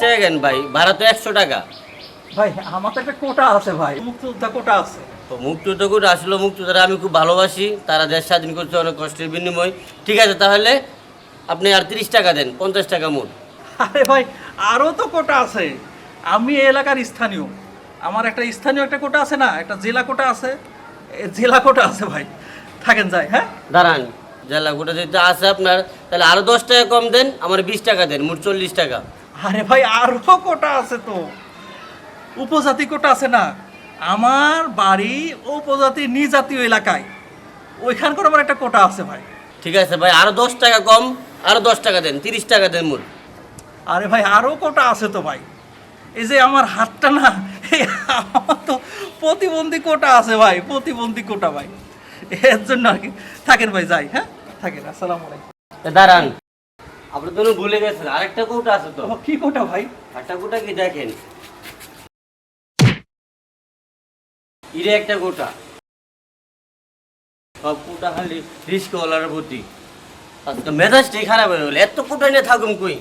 টাকা কেন ভাই? ভাড়া তো একশো টাকা। ভাই আমার তো একটা কোটা আছে ভাই। মুক্তিযোদ্ধা কোটা আছে। তো মুক্তিযুদ্ধ করে আসলে মুক্তিযোদ্ধারা আমি খুব ভালোবাসি। তারা দেশ স্বাধীন করছে অনেক কষ্টের বিনিময়। ঠিক আছে তাহলে আপনি আর তিরিশ টাকা দেন পঞ্চাশ টাকা মোট। আরে ভাই আরও তো কোটা আছে। আমি এই এলাকার স্থানীয়। আমার একটা স্থানীয় একটা কোটা আছে না একটা জেলা কোটা আছে। জেলা কোটা আছে ভাই। থাকেন যাই হ্যাঁ? দাঁড়ান জেলা কোটা যদি আছে আপনার তাহলে আরও দশ টাকা কম দেন আমার বিশ টাকা দেন মোট চল্লিশ টাকা। আরে ভাই আরও কোটা আছে তো? উপজাতি কোটা আছে না? আমার বাড়ি উপজাতি নিজাতীয় এলাকায়। ওইখানকার আমার একটা কোটা আছে ভাই। ঠিক আছে ভাই আরও দশ টাকা কম আরও দশ টাকা দেন তিরিশ টাকা দেন মোট। আরে ভাই আরও কোটা আছে তো ভাই। এই যে আমার হাতটা না আমার তো প্রতিবন্ধী কোটা আছে ভাই প্রতিবন্ধী কোটা ভাই। এর জন্য আর কি থাকেন ভাই যাই হ্যাঁ? থাকেন আসসালামু আলাইকুম। দাঁড়ান। আপনি তো ভুলে গেছেন আরেকটা কৌটা আছে তো। কি কৌটা ভাই? একটা কৌটা কি দেখেন? ইরে একটা গোটা সব কোটা খালি রিস্কওয়ালার প্রতি। আজকে মেজাজটাই খারাপ হয়ে গেল। এত কোটা নিয়ে থাকুন কই?